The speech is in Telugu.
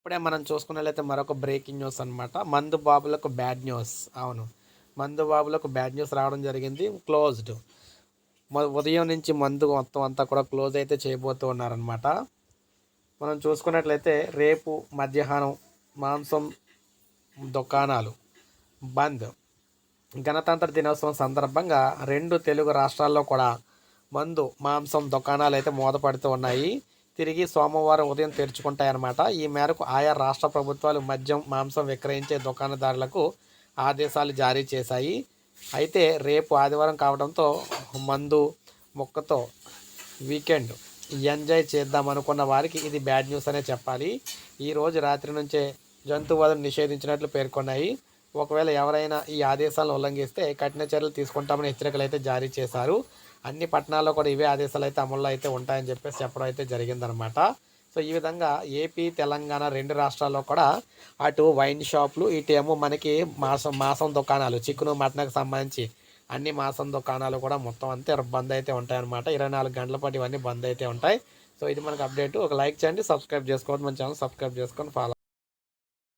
ఇప్పుడే మనం చూసుకున్నట్లయితే మరొక బ్రేకింగ్ న్యూస్ అనమాట మందు బాబులకు బ్యాడ్ న్యూస్ అవును. మందు బాబులకు బ్యాడ్ న్యూస్ రావడం జరిగింది. క్లోజ్డ్ ఉదయం నుంచి మందు మొత్తం అంతా కూడా క్లోజ్ అయితే చేయబోతూ ఉన్నారనమాట మనం చూసుకున్నట్లయితే రేపు మధ్యాహ్నం మాంసం దుకాణాలు బంద్. గణతంత్ర దినోత్సవం సందర్భంగా రెండు తెలుగు రాష్ట్రాల్లో కూడా మందు మాంసం దుకాణాలు అయితే మూతపడుతూ ఉన్నాయి. తిరిగి సోమవారం ఉదయం తెరుచుకుంటాయన్నమాట. ఈ మేరకు ఆయా రాష్ట్ర ప్రభుత్వాలు మద్యం మాంసం విక్రయించే దుకాణదారులకు ఆదేశాలు జారీ చేశాయి. అయితే రేపు ఆదివారం కావడంతో మందు మొక్కతో వీకెండ్ ఎంజాయ్ చేద్దాం అనుకున్న వారికి ఇది బ్యాడ్ న్యూస్ అనే చెప్పాలి. ఈరోజు రాత్రి నుంచే జంతువధను నిషేధించినట్లు పేర్కొన్నాయి. ఒకవేళ ఎవరైనా ఈ ఆదేశాలను ఉల్లంఘిస్తే కఠిన చర్యలు తీసుకుంటామని హెచ్చరికలు అయితే జారీ చేశారు. అన్ని పట్టణాల్లో కూడా ఇవే ఆదేశాలు అయితే అమల్లో అయితే ఉంటాయని చెప్పేసి చెప్పడం అయితే జరిగిందనమాట సో ఈ విధంగా ఏపీ తెలంగాణ రెండు రాష్ట్రాల్లో కూడా అటు వైన్ షాపులు ఇటు ఏమో మనకి మాసం మాసం దుకాణాలు చికెను మటన్కి సంబంధించి అన్ని మాసం దుకాణాలు కూడా మొత్తం అంతే బంద్ అయితే ఉంటాయన్నమాట. ఇరవై నాలుగు గంటల పాటు ఇవన్నీ బంద్ అయితే ఉంటాయి. సో ఇది మనకు అప్డేట్. ఒక లైక్ చేయండి సబ్స్క్రైబ్ చేసుకోవద్దు మన ఛానల్ సబ్స్క్రైబ్ చేసుకొని ఫాలో